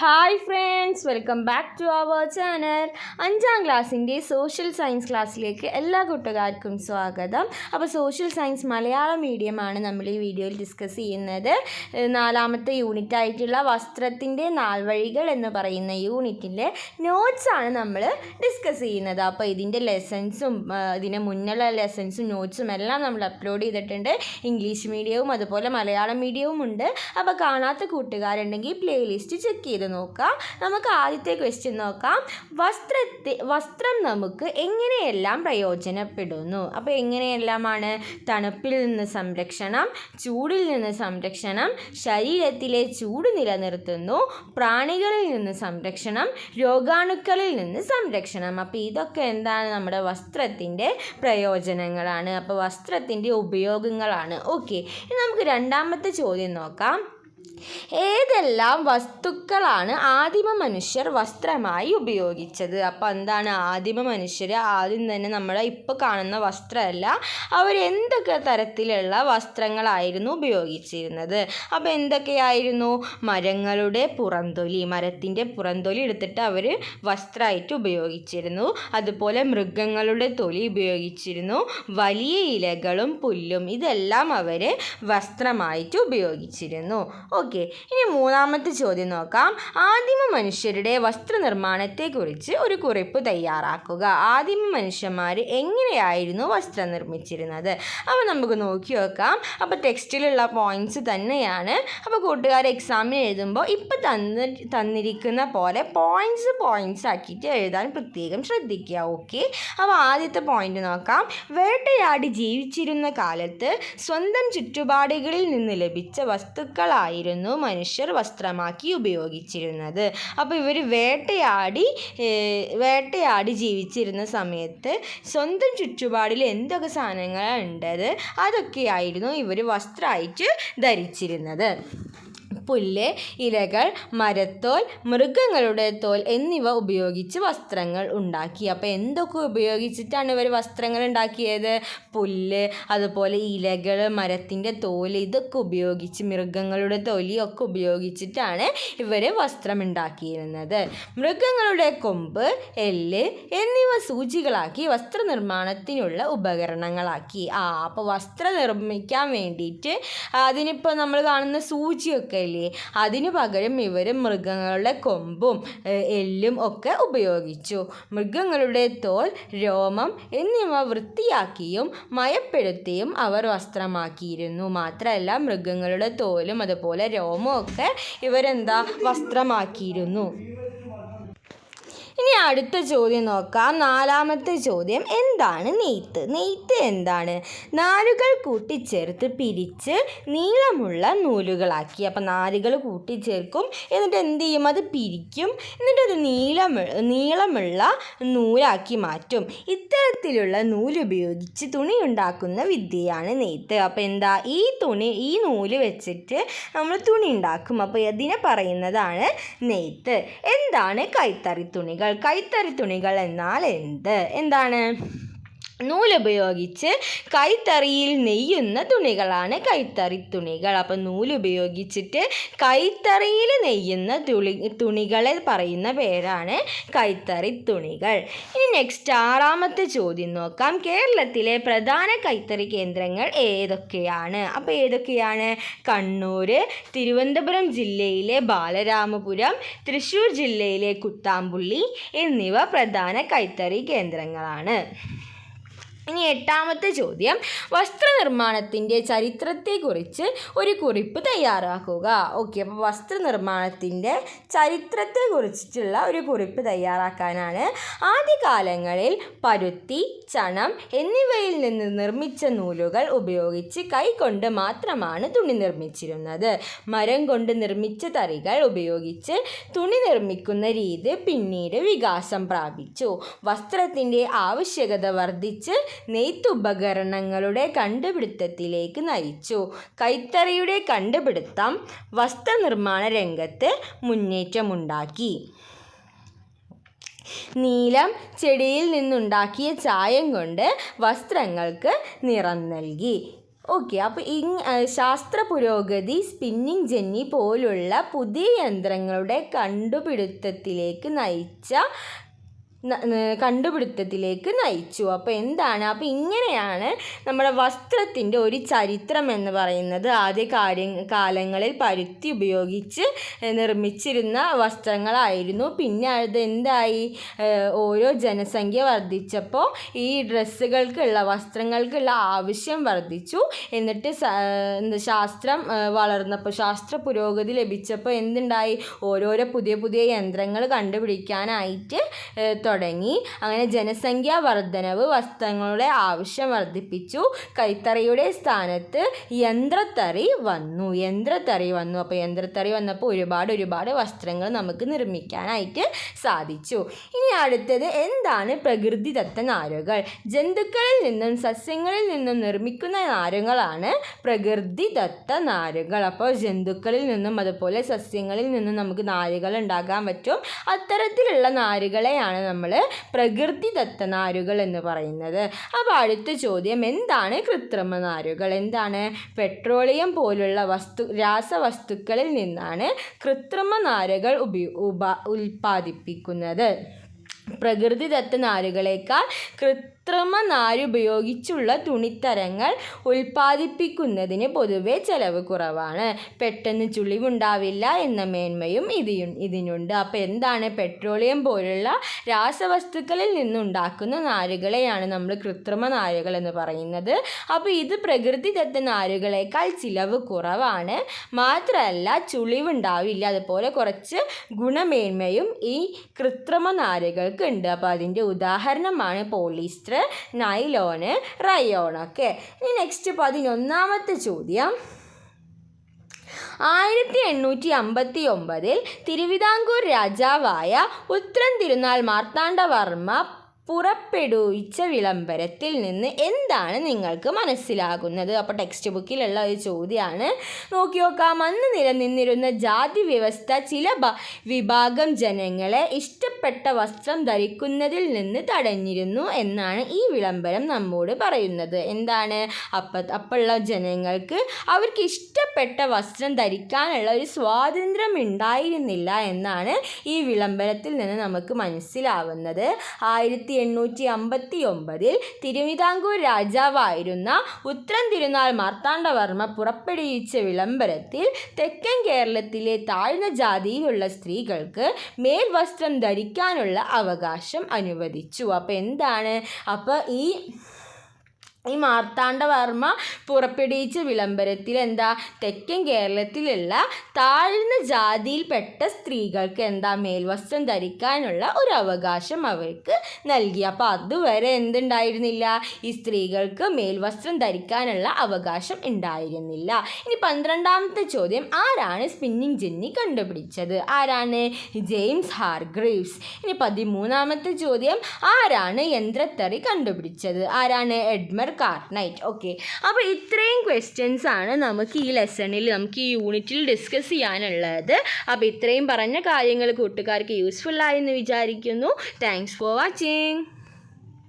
Hi friends welcome back to our channel അഞ്ചാം ക്ലാസ്സിന്റെ social science ക്ലാസ്സിലേക്ക് എല്ലാ കൂട്ടുകാർക്കും സ്വാഗതം. അപ്പോൾ സോഷ്യൽ സയൻസ് മലയാളം മീഡിയമാണ് നമ്മൾ ഈ വീഡിയോയിൽ ഡിസ്കസ് ചെയ്യുന്നത്. നാലാമത്തെ യൂണിറ്റ് ആയിട്ടുള്ള വസ്ത്രത്തിന്റെ നാൾവഴികൾ എന്ന് പറയുന്ന യൂണിറ്റിന്റെ നോട്ട്സാണ് നമ്മൾ ഡിസ്കസ് ചെയ്യുന്നത്. അപ്പോൾ ഇതിന്റെ ലെസൺസും ഇതിന് മുന്നുള്ള ലെസൺസും നോട്ട്സും എല്ലാം നമ്മൾ അപ്ലോഡ് ചെയ്തിട്ടുണ്ട്. ഇംഗ്ലീഷ് മീഡിയവും അതുപോലെ മലയാളം മീഡിയവും ഉണ്ട്. അപ്പോൾ കാണാത്ത കൂട്ടുകാരുണ്ടെങ്കിൽ പ്ലേലിസ്റ്റ് ചെക്ക് ചെയ്ത് നോക്കാം. നമുക്ക് ആദ്യത്തെ ക്വസ്റ്റ്യൻ നോക്കാം. വസ്ത്രത്തെ വസ്ത്രം നമുക്ക് എങ്ങനെയെല്ലാം പ്രയോജനപ്പെടുന്നു? അപ്പോൾ എങ്ങനെയെല്ലാമാണ്? തണുപ്പിൽ നിന്ന് സംരക്ഷണം ചൂടിൽ നിന്ന് സംരക്ഷണം ശരീരത്തിലെ ചൂട് നിലനിർത്തുന്നു പ്രാണികളിൽ നിന്ന് സംരക്ഷണം രോഗാണുക്കളിൽ നിന്ന് സംരക്ഷണം. അപ്പോൾ ഇതൊക്കെ എന്താണ് നമ്മുടെ വസ്ത്രത്തിന്റെ പ്രയോജനങ്ങളാണ്? അപ്പോൾ വസ്ത്രത്തിന്റെ ഉപയോഗങ്ങളാണ്. ഓക്കെ ഇനി നമുക്ക് രണ്ടാമത്തെ ചോദ്യം നോക്കാം. ഏതെല്ലാം വസ്തുക്കളാണ് ആദിമ മനുഷ്യർ വസ്ത്രമായി ഉപയോഗിച്ചത്? അപ്പോൾ എന്താണ് ആദിമ മനുഷ്യർ ആദ്യം തന്നെ നമ്മൾ ഇപ്പോൾ കാണുന്ന വസ്ത്രമല്ല അവർ എന്തൊക്കെ തരത്തിലുള്ള വസ്ത്രങ്ങളായിരുന്നു ഉപയോഗിച്ചിരുന്നത്? അപ്പോൾ എന്തൊക്കെയായിരുന്നു? മരങ്ങളുടെ പുറന്തൊലി മരത്തിന്റെ പുറന്തൊലി എടുത്തിട്ട് അവർ വസ്ത്രമായിട്ട് ഉപയോഗിച്ചിരുന്നു. അതുപോലെ മൃഗങ്ങളുടെ തൊലി ഉപയോഗിച്ചിരുന്നു. വലിയ ഇലകളും പുല്ലും ഇതെല്ലാം അവർ വസ്ത്രമായിട്ട് ഉപയോഗിച്ചിരുന്നു. ഓക്കെ ഇനി മൂന്നാമത്തെ ചോദ്യം നോക്കാം. ആദിമ മനുഷ്യരുടെ വസ്ത്രനിർമ്മാണത്തെക്കുറിച്ച് ഒരു കുറിപ്പ് തയ്യാറാക്കുക. ആദിമ മനുഷ്യന്മാർ എങ്ങനെയായിരുന്നു വസ്ത്രം നിർമ്മിച്ചിരുന്നത്? അപ്പോൾ നമുക്ക് നോക്കി നോക്കാം. അപ്പോൾ ടെക്സ്റ്റിലുള്ള പോയിന്റ്സ് തന്നെയാണ്. അപ്പോൾ കൂട്ടുകാർ എക്സാമിന് എഴുതുമ്പോൾ ഇപ്പം തന്ന തന്നിരിക്കുന്ന പോലെ പോയിന്റ്സ് പോയിന്റ്സ് ആക്കിയിട്ട് എഴുതാൻ പ്രത്യേകം ശ്രദ്ധിക്കുക. ഓക്കെ? അപ്പോൾ ആദ്യത്തെ പോയിന്റ് നോക്കാം. വേട്ടയാടി ജീവിച്ചിരുന്ന കാലത്ത് സ്വന്തം ചുറ്റുപാടുകളിൽ നിന്ന് ലഭിച്ച വസ്തുക്കളായിരുന്നു മനുഷ്യർ വസ്ത്രമാക്കി ഉപയോഗിച്ചിരുന്നത്. അപ്പോൾ ഇവർ വേട്ടയാടി വേട്ടയാടി ജീവിച്ചിരുന്ന സമയത്ത് സ്വന്തം ചുറ്റുപാടിൽ എന്തൊക്കെ സാധനങ്ങളാണ് ഉണ്ടത് അതൊക്കെയായിരുന്നു ഇവർ വസ്ത്രമായിട്ട് ധരിച്ചിരുന്നത്. പുല്ല് ഇലകൾ മരത്തോൽ മൃഗങ്ങളുടെ തോൽ എന്നിവ ഉപയോഗിച്ച് വസ്ത്രങ്ങൾ ഉണ്ടാക്കി. അപ്പോൾ എന്തൊക്കെ ഉപയോഗിച്ചിട്ടാണ് ഇവർ വസ്ത്രങ്ങൾ ഉണ്ടാക്കിയത്? പുല്ല് അതുപോലെ ഇലകൾ മരത്തിന്റെ തോൽ ഇതൊക്കെ ഉപയോഗിച്ച് മൃഗങ്ങളുടെ തൊലിയൊക്കെ ഉപയോഗിച്ചിട്ടാണ് ഇവർ വസ്ത്രം ഉണ്ടാക്കിയിരുന്നത്. മൃഗങ്ങളുടെ കൊമ്പ് എല്ല് എന്നിവ സൂചികളാക്കി വസ്ത്രനിർമ്മാണത്തിനുള്ള ഉപകരണങ്ങളാക്കി. ആ അപ്പോൾ വസ്ത്രം നിർമ്മിക്കാൻ വേണ്ടിയിട്ട് അതിനിപ്പോൾ നമ്മൾ കാണുന്ന സൂചിയൊക്കെ ഇല്ലേ? അതിനു പകരം ഇവർ മൃഗങ്ങളുടെ കൊമ്പും എല്ലും ഒക്കെ ഉപയോഗിച്ചു. മൃഗങ്ങളുടെ തോൽ രോമം എന്നിവ വൃത്തിയാക്കിയും മയപ്പെടുത്തിയും അവർ വസ്ത്രമാക്കിയിരുന്നു. മാത്രമല്ല മൃഗങ്ങളുടെ തോലും അതുപോലെ രോമവും ഒക്കെ ഇവരെന്താ? വസ്ത്രമാക്കിയിരുന്നു. ഇനി അടുത്ത ചോദ്യം നോക്കാം. നാലാമത്തെ ചോദ്യം എന്താണ്? നെയ്ത്ത്. നെയ്ത്ത് എന്താണ്? നാരുകൾ കൂട്ടിച്ചേർത്ത് പിരിച്ച് നീളമുള്ള നൂലുകളാക്കി. അപ്പം നാരുകൾ കൂട്ടിച്ചേർക്കും. എന്നിട്ട് എന്ത് ചെയ്യും? അത് പിരിക്കും. എന്നിട്ട് അത് നീളം നീളമുള്ള നൂലാക്കി മാറ്റും. ഇത്തരത്തിലുള്ള നൂലുപയോഗിച്ച് തുണി ഉണ്ടാക്കുന്ന വിദ്യയാണ് നെയ്ത്ത്. അപ്പോൾ എന്താ? ഈ തുണി ഈ നൂൽ വെച്ചിട്ട് നമ്മൾ തുണി ഉണ്ടാക്കും. അപ്പോൾ അതിനെ പറയുന്നതാണ് നെയ്ത്ത്. എന്താണ് കൈത്തറി തുണികൾ? കൈത്തറി തുണികൾ എന്നാൽ എന്ത് എന്താണ് നൂലുപയോഗിച്ച് കൈത്തറിയിൽ നെയ്യുന്ന തുണികളാണ് കൈത്തറി തുണികൾ. അപ്പം നൂലുപയോഗിച്ചിട്ട് കൈത്തറിയിൽ നെയ്യുന്ന തുളി തുണികളെ പറയുന്ന പേരാണ് കൈത്തറി തുണികൾ. ഇനി നെക്സ്റ്റ് ആറാമത്തെ ചോദ്യം നോക്കാം. കേരളത്തിലെ പ്രധാന കൈത്തറി കേന്ദ്രങ്ങൾ ഏതൊക്കെയാണ്? അപ്പോൾ ഏതൊക്കെയാണ്? കണ്ണൂർ തിരുവനന്തപുരം ജില്ലയിലെ ബാലരാമപുരം തൃശ്ശൂർ ജില്ലയിലെ കുത്താമ്പുള്ളി എന്നിവ പ്രധാന കൈത്തറി കേന്ദ്രങ്ങളാണ്. ഇനി എട്ടാമത്തെ ചോദ്യം. വസ്ത്രനിർമ്മാണത്തിന്റെ ചരിത്രത്തെക്കുറിച്ച് ഒരു കുറിപ്പ് തയ്യാറാക്കുക. ഓക്കെ അപ്പോൾ വസ്ത്രനിർമ്മാണത്തിന്റെ ചരിത്രത്തെക്കുറിച്ചിട്ടുള്ള ഒരു കുറിപ്പ് തയ്യാറാക്കാനാണ്. ആദ്യകാലങ്ങളിൽ പരുത്തി ചണം എന്നിവയിൽ നിന്ന് നിർമ്മിച്ച നൂലുകൾ ഉപയോഗിച്ച് കൈകൊണ്ട് മാത്രമാണ് തുണി നിർമ്മിച്ചിരുന്നത്. മരം കൊണ്ട് നിർമ്മിച്ച തറികൾ ഉപയോഗിച്ച് തുണി നിർമ്മിക്കുന്ന രീതി പിന്നീട് വികാസം പ്രാപിച്ചു. വസ്ത്രത്തിന്റെ ആവശ്യകത വർദ്ധിച്ച് നെയ്ത്തുപകരണങ്ങളുടെ കണ്ടുപിടുത്തത്തിലേക്ക് നയിച്ചു. കൈത്തറിയുടെ കണ്ടുപിടുത്തം വസ്ത്രനിർമ്മാണ രംഗത്ത് മുന്നേറ്റമുണ്ടാക്കി. നീലം ചെടിയിൽ നിന്നുണ്ടാക്കിയ ചായം കൊണ്ട് വസ്ത്രങ്ങൾക്ക് നിറം നൽകി. ഓക്കെ അപ്പോൾ ഇ ശാസ്ത്ര പുരോഗതി സ്പിന്നിങ് ജെന്നി പോലുള്ള പുതിയ യന്ത്രങ്ങളുടെ കണ്ടുപിടുത്തത്തിലേക്ക് നയിച്ച കണ്ടുപിടുത്തത്തിലേക്ക് നയിച്ചു. അപ്പോൾ എന്താണ്? അപ്പോൾ ഇങ്ങനെയാണ് നമ്മുടെ വസ്ത്രത്തിന്റെ ഒരു ചരിത്രം എന്ന് പറയുന്നത്. ആദ്യ കാര്യ കാലങ്ങളിൽ പരുത്തി ഉപയോഗിച്ച് നിർമ്മിച്ചിരുന്ന വസ്ത്രങ്ങളായിരുന്നു. പിന്നെ അത് എന്തായി? ഓരോ ജനസംഖ്യ വർദ്ധിച്ചപ്പോൾ ഈ ഡ്രസ്സുകൾക്കുള്ള വസ്ത്രങ്ങൾക്കുള്ള ആവശ്യം വർദ്ധിച്ചു. എന്നിട്ട് ശാസ്ത്രം വളർന്നപ്പോൾ ശാസ്ത്ര പുരോഗതി ലഭിച്ചപ്പോൾ എന്തുണ്ടായി? ഓരോരോ പുതിയ പുതിയ യന്ത്രങ്ങൾ കണ്ടുപിടിക്കാനായിട്ട് തുടങ്ങി. അങ്ങനെ ജനസംഖ്യാ വർധനവ് വസ്ത്രങ്ങളുടെ ആവശ്യം വർദ്ധിപ്പിച്ചു. കൈത്തറിയുടെ സ്ഥാനത്ത് യന്ത്രത്തറി വന്നു. യന്ത്രത്തറി വന്നു. അപ്പോൾ യന്ത്രത്തറി വന്നപ്പോൾ ഒരുപാട് ഒരുപാട് വസ്ത്രങ്ങൾ നമുക്ക് നിർമ്മിക്കാനായിട്ട് സാധിച്ചു. ഇനി അടുത്തത് എന്താണ് പ്രകൃതിദത്ത നാരുകൾ? ജന്തുക്കളിൽ നിന്നും സസ്യങ്ങളിൽ നിന്നും നിർമ്മിക്കുന്ന നാരുകളാണ് പ്രകൃതിദത്ത നാരുകൾ. അപ്പോൾ ജന്തുക്കളിൽ നിന്നും അതുപോലെ സസ്യങ്ങളിൽ നിന്നും നമുക്ക് നാരുകൾ ഉണ്ടാക്കാൻ പറ്റും. അത്തരത്തിലുള്ള നാരുകളെയാണ് നമ്മൾ പ്രകൃതിദത്ത നാരുകൾ എന്ന് പറയുന്നത്. അപ്പോൾ അടുത്ത ചോദ്യം എന്താണ് കൃത്രിമ നാരുകൾ എന്താണ്? പെട്രോളിയം പോലുള്ള വസ്തു രാസവസ്തുക്കളിൽ നിന്നാണ് കൃത്രിമ നാരുകൾ ഉപയോ ഉപ ഉൽപ്പാദിപ്പിക്കുന്നത്. പ്രകൃതിദത്ത നാരുകളേക്കാൾ കൃത്രിമ നാരുപയോഗിച്ചുള്ള തുണിത്തരങ്ങൾ ഉൽപ്പാദിപ്പിക്കുന്നതിന് പൊതുവെ ചെലവ് കുറവാണ്. പെട്ടെന്ന് ചുളിവുണ്ടാവില്ല എന്ന മേന്മയും ഇതി ഇതിനുണ്ട്. അപ്പോൾ എന്താണ് പെട്രോളിയം പോലുള്ള രാസവസ്തുക്കളിൽ നിന്നുണ്ടാക്കുന്ന നാരുകളെയാണ് നമ്മൾ കൃത്രിമ നാരുകൾ എന്ന് പറയുന്നത്. അപ്പോൾ ഇത് പ്രകൃതിദത്ത നാരുകളേക്കാൾ ചിലവ് കുറവാണ്. മാത്രമല്ല ചുളിവുണ്ടാവില്ല. അതുപോലെ കുറച്ച് ഗുണമേന്മയും ഈ കൃത്രിമ നാരുകൾക്ക് ഉണ്ട് അപ്പോൾ അതിന്റെ ഉദാഹരണമാണ് പോളിസ്റ്റർ. നൈലോണ് റയോൺ ഒക്കെ ഇനി നെക്സ്റ്റ് പതിനൊന്നാമത്തെ ചോദ്യം. ആയിരത്തി എണ്ണൂറ്റി അമ്പത്തി ഒമ്പതിൽ തിരുവിതാംകൂർ രാജാവായ ഉത്തരം തിരുനാൾ മാർത്താണ്ഡവർമ്മ പുറപ്പെടുവിച്ച വിളംബരത്തിൽ നിന്ന് എന്താണ് നിങ്ങൾക്ക് മനസ്സിലാകുന്നത്? അപ്പോൾ ടെക്സ്റ്റ് ബുക്കിലുള്ള ഒരു ചോദ്യമാണ് നോക്കി നോക്കാം. അന്ന് നിലനിന്നിരുന്ന ജാതി വ്യവസ്ഥ ചില വിഭാഗം ജനങ്ങളെ ഇഷ്ടപ്പെട്ട വസ്ത്രം ധരിക്കുന്നതിൽ നിന്ന് തടഞ്ഞിരുന്നു എന്നാണ് ഈ വിളംബരം നമ്മോട് പറയുന്നത്. എന്താണ്? അപ്പ അപ്പോഴുള്ള ജനങ്ങൾക്ക് അവർക്ക് ഇഷ്ടപ്പെട്ട വസ്ത്രം ധരിക്കാനുള്ള ഒരു സ്വാതന്ത്ര്യം ഉണ്ടായിരുന്നില്ല എന്നാണ് ഈ വിളംബരത്തിൽ നിന്ന് നമുക്ക് മനസ്സിലാവുന്നത്. ആയിരത്തി എണ്ണൂറ്റി അമ്പത്തി ഒമ്പതിൽ തിരുവിതാംകൂർ രാജാവായിരുന്ന ഉത്രം തിരുനാൾ മാർത്താണ്ഡവർമ്മ പുറപ്പെടുവിച്ച വിളംബരത്തിൽ തെക്കൻ കേരളത്തിലെ താഴ്ന്ന ജാതിയിലുള്ള സ്ത്രീകൾക്ക് മേൽവസ്ത്രം ധരിക്കാനുള്ള അവകാശം അനുവദിച്ചു. അപ്പോൾ എന്താണ്? അപ്പോൾ ഈ ഈ മാർത്താണ്ഡവർമ്മ പുറപ്പെടുവിച്ച വിളംബരത്തിൽ എന്താ? തെക്കൻ കേരളത്തിലുള്ള താഴ്ന്ന ജാതിയിൽപ്പെട്ട സ്ത്രീകൾക്ക് എന്താ? മേൽവസ്ത്രം ധരിക്കാനുള്ള ഒരു അവകാശം അവർക്ക് നൽകി. അപ്പോൾ അതുവരെ എന്തുണ്ടായിരുന്നില്ല? ഈ സ്ത്രീകൾക്ക് മേൽവസ്ത്രം ധരിക്കാനുള്ള അവകാശം ഉണ്ടായിരുന്നില്ല. ഇനി പന്ത്രണ്ടാമത്തെ ചോദ്യം. ആരാണ് സ്പിന്നിങ് ജെന്നി കണ്ടുപിടിച്ചത്? ആരാണ്? James Hargreaves. ഇനി പതിമൂന്നാമത്തെ ചോദ്യം. ആരാണ് യന്ത്രത്തറി കണ്ടുപിടിച്ചത്? ആരാണ്? Edmund Cartwright. ഓക്കെ. അപ്പോൾ ഇത്രയും ക്വസ്റ്റ്യൻസ് ആണ് നമുക്ക് ഈ ലെസണിൽ നമുക്ക് ഈ യൂണിറ്റിൽ ഡിസ്കസ് ചെയ്യാനുള്ളത്. അപ്പോൾ ഇത്രയും പറഞ്ഞ കാര്യങ്ങൾ കൂട്ടുകാർക്ക് യൂസ്ഫുൾ ആയെന്ന് വിചാരിക്കുന്നു. Thanks for watching 听。